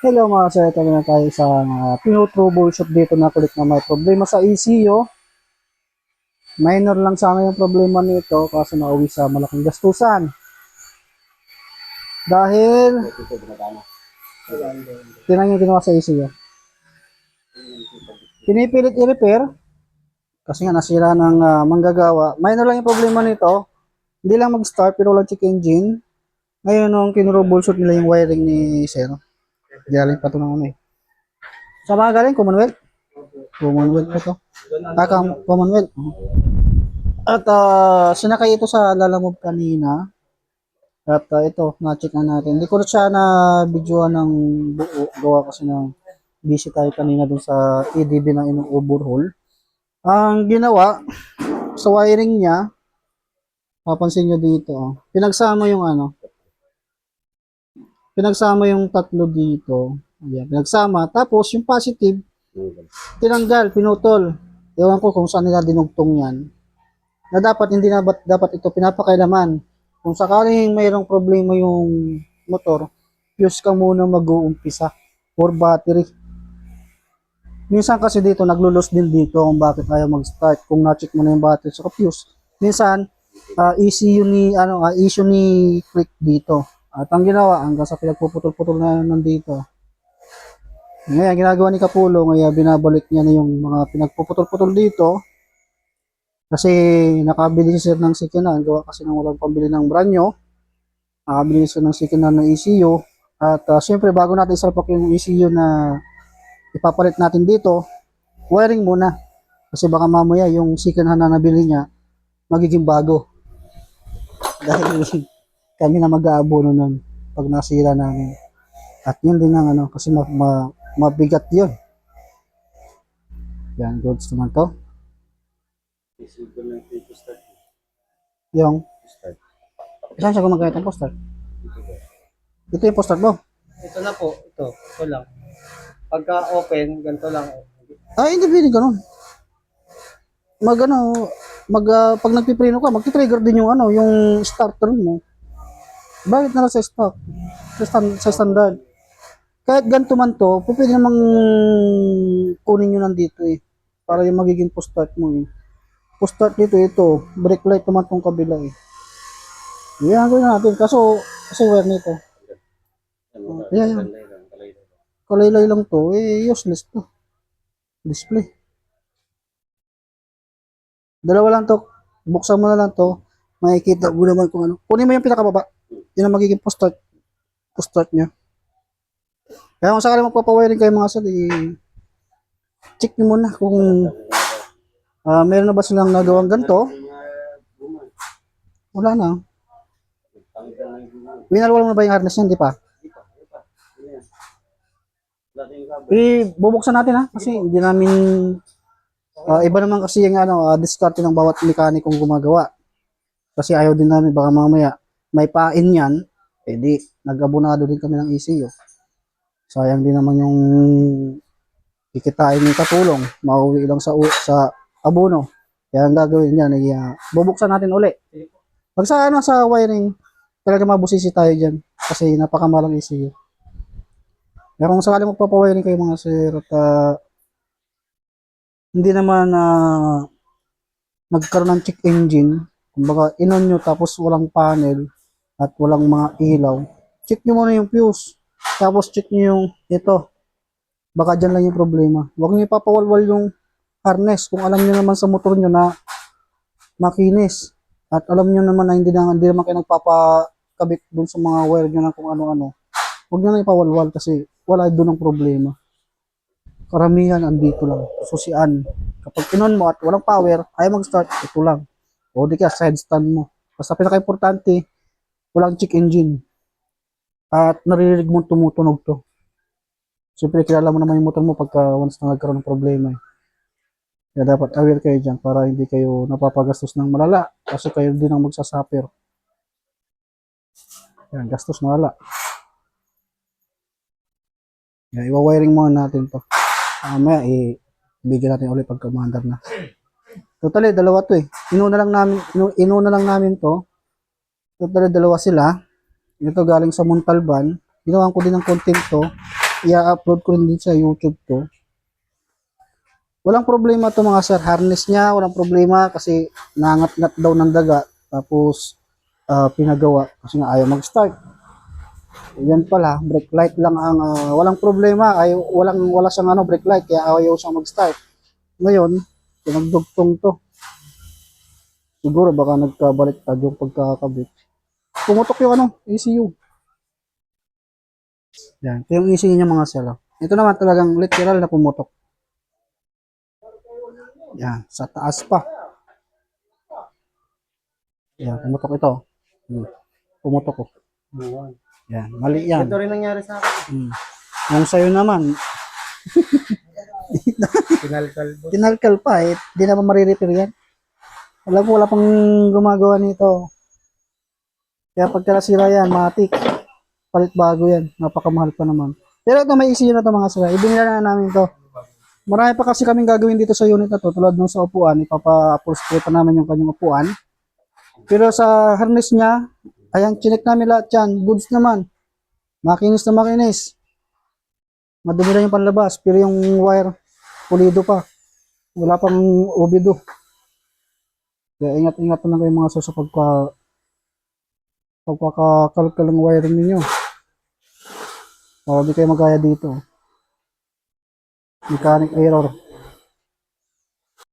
Hello mga sir, ito na tayo sa uh, troubleshoot dito na kulit na may problema sa ECU. Minor lang sana yung problema nito kasi nauwi sa malaking gastusan. Dahil, tinan yung ginawa sa ECU. Pinipilit i-repair kasi nga nasira ng ah, manggagawa. Minor lang yung problema nito. Hindi lang mag-start pero walang check engine. Ngayon nung kinroubleshoot nila yung wiring ni sir, Galing pa ito ng ano eh. Sa mga galing, Commonwealth? Commonwealth ito. Ah, Com- Commonwealth. At ah, sinakay ito sa lalamove kanina. At ah, ito, na-check na natin. Hindi ko na siya na videoan ng buo. Gawa kasi ng busy tayo kanina dun sa EDB na inong overhaul. Ang ginawa, sa wiring niya, papansin nyo dito, oh, pinagsama yung ano, pinagsama yung tatlo dito. Ayan, pinagsama. Tapos, yung positive, tinanggal, pinutol. Ewan ko kung saan nila dinugtong yan. Na dapat, hindi na dapat ito pinapakailaman. Kung sakaling mayroong problema yung motor, fuse ka muna mag-uumpisa or battery. Minsan kasi dito, naglulos din dito kung bakit ayaw mag-start. Kung na-check mo na yung battery sa fuse. Minsan, ah, ECU ni, ano, ah, issue ni click dito. At ang ginawa, hanggang sa pinagpuputol-putol na nandito. Ngayon, ginagawa ni Kapulo, ngayon binabalik niya na yung mga pinagpuputol-putol dito. Kasi nakabili siya ng sikinan, gawa kasi nang walang pambili ng branyo. Nakabili siya ng sikinan ng ECU. At ah, syempre, bago natin salpak yung ECU na ipapalit natin dito, wiring muna. Kasi baka mamaya yung sikinan na nabili niya, magiging bago. Dahil kami na mag-aabono nun pag nasira namin. At yun din ang ano, kasi ma, ma, mabigat yun. Yan, goods naman to. Yung, saan siya gumagamit ng poster? Ito yung poster mo. Ito na po, ito, ito lang. Pagka open, ganito lang. Ay, hindi pwede ganun. Mag ano, mag, ah, pag nagpiprino ka, magti-trigger din yung ano, yung starter mo. Bakit na sa stock? Sa, stand, sa standard. Kahit ganito man to, pwede namang kunin nyo nandito eh. Para yung magiging post start mo eh. Post start dito, ito. Brake light naman tong kabila eh. Yan, gawin natin. Kaso, kasi wire nito. Yan, yan. Kalaylay lang to, eh, useless to. Display. Dalawa lang to. Buksan mo na lang to. Makikita mo naman kung ano. Kunin mo yung pinakababa. Yun ang magiging post start. Post start niya. Kaya kung sakali magpapawiring kayo mga sir, check nyo muna kung ah, meron na ba silang nagawang ganito. Wala na. Winalwal mo na ba yung harness niya? Hindi pa. Eh, bubuksan natin ha. Kasi hindi namin Ah, iba naman kasi yung ano, uh, diskarte ng bawat mekanikong gumagawa. Kasi ayaw din namin baka mamaya may pain yan, eh di nag-abonado din kami ng ECU. Sayang din naman yung kikitain ng katulong, mauwi lang sa sa abono. Kaya ang gagawin niyan ay uh, bubuksan natin uli. Pag sa ano sa wiring, talaga mabusisi tayo diyan kasi napakamalang ECU. Pero kung sakaling magpapawiring kayo mga sir at ah, hindi naman na magkaroon ng check engine, kumbaga inon nyo tapos walang panel at walang mga ilaw, check nyo muna yung fuse. Tapos check nyo yung ito. Baka dyan lang yung problema. Huwag nyo ipapawalwal yung harness kung alam nyo naman sa motor nyo na makinis. At alam nyo naman na hindi, na, hindi naman kayo nagpapakabit dun sa mga wire nyo na kung ano-ano. Huwag nyo na ipawalwal kasi wala doon ang problema karamihan andito lang. Susian. Kapag inon mo at walang power, ayaw mag-start, ito lang. O di kaya side stand mo. Basta pinaka-importante, walang check engine. At naririnig mo tumutunog to. Siyempre, kilala mo naman yung motor mo pagka once na nagkaroon ng problema. Eh. Kaya dapat aware kayo dyan para hindi kayo napapagastos ng malala. Kasi kayo din ang magsasuffer. Yan, gastos malala. Yan, iwa-wiring muna natin to. Mamaya, eh, bigyan natin ulit pag commander na. Totally, dalawa to eh. Inuna lang namin, inu- inuna lang namin to. Totally, dalawa sila. Ito galing sa Montalban. Ginawan ko din ng content to. i-upload ko rin din sa YouTube to. Walang problema to mga sir. Harness niya, walang problema kasi nangat-ngat daw ng daga. Tapos, ah, pinagawa kasi nga ayaw mag-start. Yan pala, brake light lang ang ah, walang problema. Ayaw, walang, wala siyang ano, brake light kaya ayaw siyang mag-start. Ngayon, pinagdugtong to. Siguro baka nagkabaliktad yung pagkakabit. Pumutok yung ano, ECU. Yan, ito yung ECU niya mga selo. Ito naman talagang literal na pumutok. Yan, sa taas pa. Yan, pumutok ito. Hmm. Pumutok ko. Buwan. Yan, mali yan. Ito rin nangyari sa akin. Hmm. Yung sa'yo naman, Pinalkal boss. tinalkal pa eh, di na pa marirepair yan. Alam ko, wala pang gumagawa nito. Kaya pagka nasira yan, matik. Palit bago yan. Napakamahal pa naman. Pero ito, may ECU na to mga sira. Ibinila na namin to. Marami pa kasi kaming gagawin dito sa unit na to. Tulad nung sa upuan, ipapa-upholstery pa namin yung kanyang upuan. Pero sa harness niya, ayan, chinek namin lahat yan. Goods naman. Makinis na makinis. Madumi lang yung panlabas. Pero yung wire, pulido pa. Wala pang ubido. Kaya ingat-ingat na lang kayo mga suso pagka pagkakakalkal ng wiring ninyo. Para di kayo magaya dito. Mechanic error.